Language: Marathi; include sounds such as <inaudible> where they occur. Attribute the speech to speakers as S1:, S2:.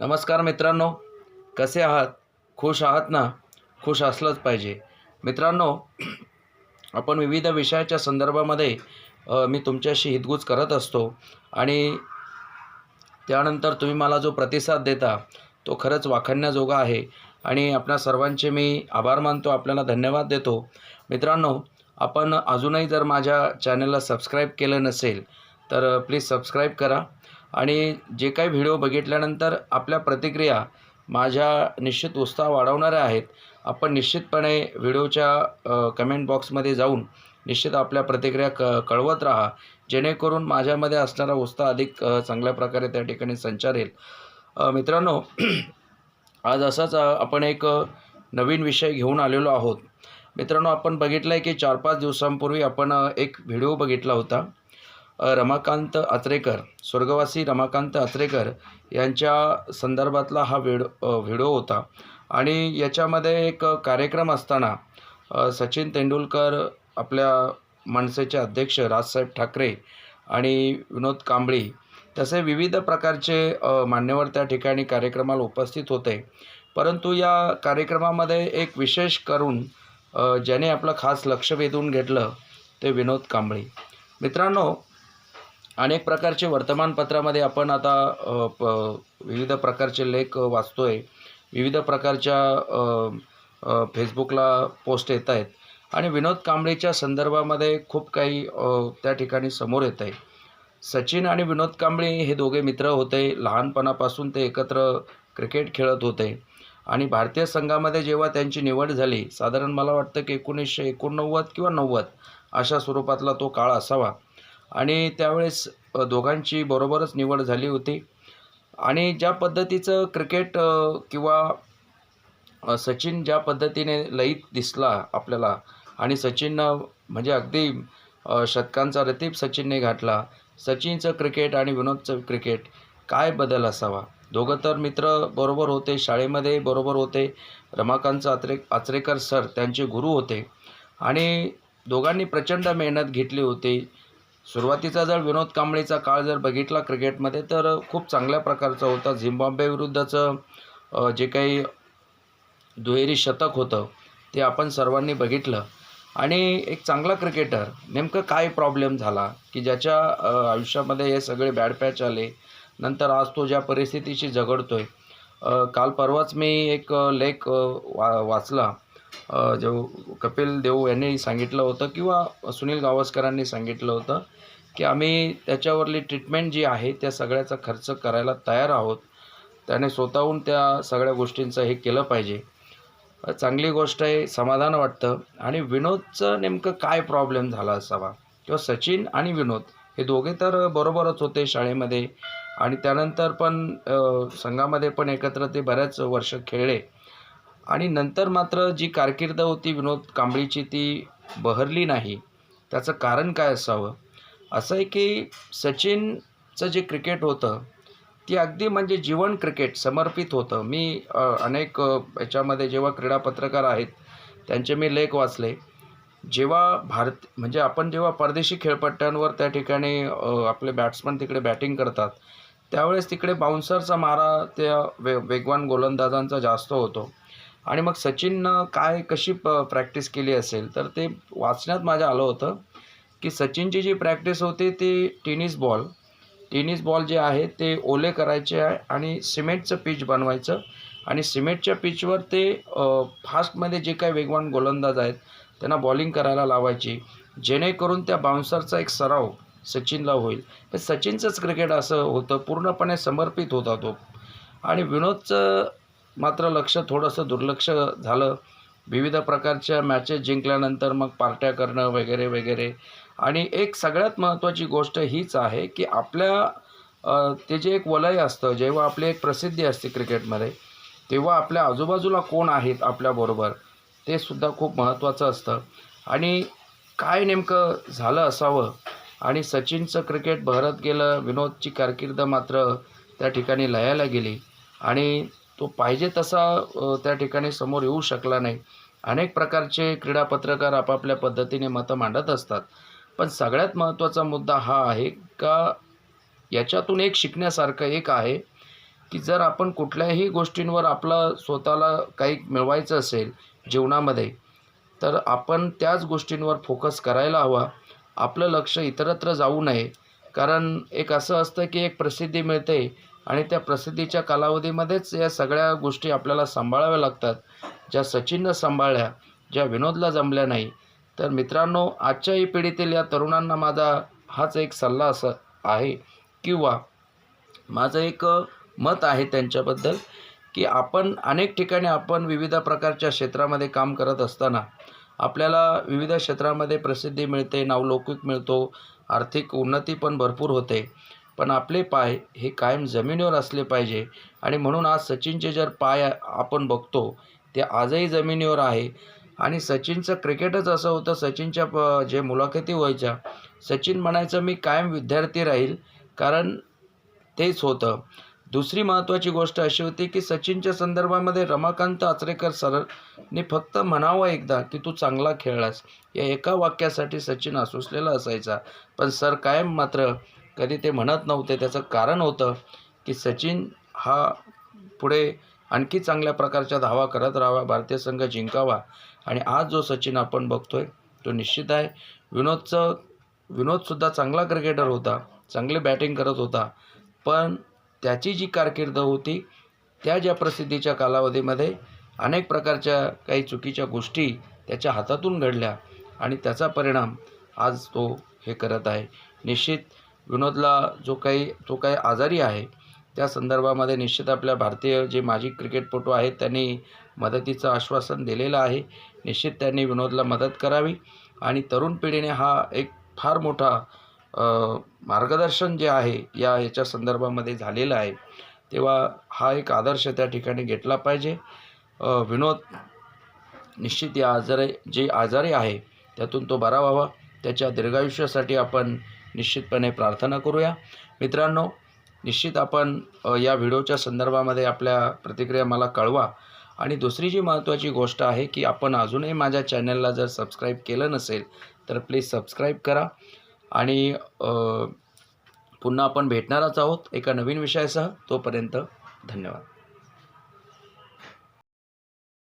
S1: नमस्कार मित्रांनो कसे आहात? खुश आहात ना? खुश असलंच पाहिजे. मित्रांनो आपण विविध विषयाच्या संदर्भामध्ये मी तुमच्याशी हितगुज करत असतो आणि त्यानंतर तुम्ही मला जो प्रतिसाद देता तो खरंच वाखाणण्याजोगा आहे आणि आपल्या सर्वांचे मी आभार मानतो आपल्याला धन्यवाद देतो. मित्रांनो आपण अजूनही जर माझ्या चॅनलला सबस्क्राईब केलं नसेल तर प्लीज सबस्क्राईब करा. आणि जे काही व्हिडिओ बघितल्यानंतर आपल्या प्रतिक्रिया माझ्या निश्चित उत्साह वाढवणाऱ्या आहेत आपण निश्चितपणे व्हिडिओच्या कमेंट बॉक्समध्ये जाऊन निश्चित आपल्या प्रतिक्रिया क कळवत राहा. जेणेकरून माझ्यामध्ये असणारा उत्साह अधिक चांगल्या प्रकारे त्या ठिकाणी संचारेल मित्रांनो <clears throat> आज असाच आपण एक नवीन विषय घेऊन आलेलो आहोत. मित्रांनो आपण बघितलं आहे की चार पाच दिवसांपूर्वी आपण एक व्हिडिओ बघितला होता. रमाकांत आचरेकर स्वर्गवासी रमाकांत आचरेकर यांच्या संदर्भातला हा व्हिड व्हिडिओ होता. आणि याच्यामध्ये एक कार्यक्रम असताना सचिन तेंडुलकर आपल्या मनसेचे अध्यक्ष राजसाहेब ठाकरे आणि विनोद कांबळी तसे विविध प्रकारचे मान्यवर त्या ठिकाणी कार्यक्रमाला उपस्थित होते. परंतु या कार्यक्रमामध्ये एक विशेष करून ज्याने आपलं खास लक्ष वेधून घेतलं ते विनोद कांबळी. मित्रांनो अनेक प्रकारचे वर्तमानपत्रामध्ये आपण आता प विविध प्रकारचे लेख वाचतो आहे विविध प्रकारच्या फेसबुकला पोस्ट येत आहेत. आणि विनोद कांबळेच्या संदर्भामध्ये खूप काही त्या ठिकाणी समोर येत आहे. सचिन आणि विनोद कांबळे हे दोघे मित्र होते. लहानपणापासून ते एकत्र क्रिकेट खेळत होते. आणि भारतीय संघामध्ये जेव्हा त्यांची निवड झाली साधारण मला वाटतं की एकोणीसशे एकोणनव्वद किंवा नव्वद अशा स्वरूपातला तो काळ असावा. आणि त्यावेळेस दोघांची बरोबरच निवड झाली होती. आणि ज्या पद्धतीचं क्रिकेट किंवा सचिन ज्या पद्धतीने लयीत दिसला आपल्याला आणि सचिननं म्हणजे अगदी शतकांचा रतीब सचिनने घातला सचिनचं क्रिकेट आणि विनोदचं क्रिकेट काय बदल असावा? दोघं तर मित्र बरोबर होते शाळेमध्ये बरोबर होते. रमाकांत आचरे आचरेकर सर त्यांचे गुरु होते. आणि दोघांनी प्रचंड मेहनत घेतली होती. सुरुवातीचा जर विनोद कांबळेचा काळ जर बघितला क्रिकेटमध्ये तर खूप चांगल्या प्रकारचा होता. झिम्बाब्वे विरुद्धचं जे काही दुहेरी शतक होतं ते आपण सर्वांनी बघितलं. आणि एक चांगला क्रिकेटर नेमकं काय प्रॉब्लेम झाला? की ज्याच्या आयुष्यामध्ये हे सगळे बॅड पॅच आले नंतर आज तो ज्या परिस्थितीशी झगडतो आहे काल परवाच मी एक लेख वा वाचला. जो कपिल देव यांनी सांगितलं होतं किंवा सुनील गावस्करांनी सांगितलं होतं की आम्ही त्याच्यावरली ट्रीटमेंट जी आहे त्या सगळ्याचा खर्च करायला तयार आहोत. त्याने स्वतःहून त्या सगळ्या गोष्टींचं हे केलं पाहिजे. चांगली गोष्ट आहे समाधान वाटतं. आणि विनोदचं नेमकं काय प्रॉब्लेम झाला असावा? किंवा सचिन आणि विनोद हे दोघे तर बरोबरच होते शाळेमध्ये. आणि त्यानंतर पण संघामध्ये पण एकत्र ते बऱ्याच वर्ष खेळले. आणि नंतर मात्र जी कारकीर्द होती विनोद कांबळीची ती बहरली नाही. त्याचं कारण काय असावं? असं आहे की सचिनचं जे क्रिकेट होतं ती अगदी म्हणजे जीवन क्रिकेट समर्पित होतं. मी अनेक याच्यामध्ये जेव्हा क्रीडा पत्रकार आहेत त्यांचे मी लेख वाचले. जेव्हा भारत म्हणजे आपण जेव्हा परदेशी खेळपट्ट्यांवर त्या ठिकाणी आपले बॅट्समन तिकडे बॅटिंग करतात त्यावेळेस तिकडे बाउन्सरचा मारा त्या वे वेगवान गोलंदाजांचा जास्त होतो. आणि मग सचिननं काय कशी प प्रॅक्टिस केली असेल? तर ते वाचण्यात माझ्या आलं होतं की सचिनची जी प्रॅक्टिस होती ती टेनिस बॉल टेनिस बॉल जे आहे ते ओले करायचे आहे आणि सिमेंटचं पिच बनवायचं. आणि सिमेंटच्या पिचवर ते फास्टमध्ये जे काही वेगवान गोलंदाज आहेत त्यांना बॉलिंग करायला लावायची. जेणेकरून त्या बाउन्सरचा एक सराव सचिनला होईल. तर सचिनचंच क्रिकेट असं होतं पूर्णपणे समर्पित होता तो. आणि विनोदचं मात्र लक्ष थोडंसं दुर्लक्ष झालं. विविध प्रकारच्या मॅचेस जिंकल्यानंतर मग पार्ट्या करणं वगैरे वगैरे. आणि एक सगळ्यात महत्त्वाची गोष्ट हीच आहे की आपल्या ते जे एक वलय असतं जेव्हा आपली एक प्रसिद्धी असते क्रिकेटमध्ये तेव्हा आपल्या आजूबाजूला कोण आहेत आपल्याबरोबर ते सुद्धा खूप महत्त्वाचं असतं. आणि काय नेमकं झालं असावं? आणि सचिनचं क्रिकेट बहरत गेलं विनोदची कारकीर्द मात्र त्या ठिकाणी लयाला गेली. आणि तो पाहिजे तसा त्या ठिकाणी समोर येऊ शकला नाही. अनेक प्रकारचे क्रीडा पत्रकार आपापल्या पद्धतीने मतं मांडत असतात. पण सगळ्यात महत्त्वाचा मुद्दा हा आहे का याच्यातून एक शिकण्यासारखं एक आहे की जर आपण कुठल्याही गोष्टींवर आपलं स्वतःला काही मिळवायचं असेल जीवनामध्ये तर आपण त्याच गोष्टींवर फोकस करायला हवा. आपलं लक्ष इतरत्र जाऊ नये. कारण एक असं असतं की एक प्रसिद्धी मिळते आणि त्या प्रसिद्धीच्या कालावधीमध्येच या सगळ्या गोष्टी आपल्याला सांभाळाव्या लागतात. ज्या सचिननं सांभाळल्या ज्या विनोदला जमल्या नाही. तर मित्रांनो आजच्याही पिढीतील या तरुणांना माझा हाच एक सल्ला असं आहे किंवा माझं एक मत आहे त्यांच्याबद्दल की आपण अनेक ठिकाणी आपण विविध प्रकारच्या क्षेत्रामध्ये काम करत असताना आपल्याला विविध क्षेत्रामध्ये प्रसिद्धी मिळते नावलौकिक मिळतो आर्थिक उन्नती पण भरपूर होते. पण आपले पाय हे कायम जमिनीवर असले पाहिजे. आणि म्हणून आज सचिनचे जर पाय आपण बघतो ते आजही जमिनीवर आहे. आणि सचिनचं क्रिकेटच असं होतं सचिनच्या प जे मुलाखती व्हायच्या सचिन म्हणायचं मी कायम विद्यार्थी राहील. कारण तेच होतं. दुसरी महत्त्वाची गोष्ट अशी होती की सचिनच्या संदर्भामध्ये रमाकांत आचरेकर सरने फक्त म्हणावं एकदा की तू चांगला खेळलास. या एका वाक्यासाठी सचिन आसुसलेला असायचा. पण सर कायम मात्र कधी ते म्हणत नव्हते. त्याचं कारण होतं की सचिन हा पुढे आणखी चांगल्या प्रकारच्या धावा करत राहावा भारतीय संघ जिंकावा. आणि आज जो सचिन आपण बघतोय तो निश्चित आहे. विनोदचं विनोदसुद्धा चांगला क्रिकेटर होता चांगली बॅटिंग करत होता. पण त्याची जी कारकीर्द होती त्या ज्या प्रसिद्धीच्या कालावधीमध्ये अनेक प्रकारच्या काही चुकीच्या गोष्टी त्याच्या हातातून घडल्या. आणि त्याचा परिणाम आज तो हे करत आहे. निश्चित विनोदला जो काही तो काही आजारी आहे त्या संदर्भामध्ये निश्चित आपल्या भारतीय जे माजी क्रिकेटपटू आहेत त्यांनी मदतीचं आश्वासन दिलेलं आहे. निश्चित त्यांनी विनोदला मदत करावी. आणि तरुण पिढीने हा एक फार मोठा मार्गदर्शन जे आहे या याच्या संदर्भामध्ये झालेलं आहे. तेव्हा हा एक आदर्श त्या ठिकाणी घेतला पाहिजे. विनोद निश्चित या आजारी जे आजारी आहे त्यातून तो बरा व्हावा. त्याच्या दीर्घायुष्यासाठी आपण निश्चितपणे प्रार्थना करूया. मित्रांनो निश्चित आपण या व्हिडिओच्या संदर्भामध्ये आपल्या प्रतिक्रिया मला कळवा. आणि दुसरी जी महत्त्वाची गोष्ट आहे की आपण अजूनही माझ्या चॅनलला जर सबस्क्राईब केलं नसेल तर प्लीज सबस्क्राईब करा. आणि पुन्हा आपण भेटणारच आहोत एका नवीन विषयासह. तोपर्यंत धन्यवाद.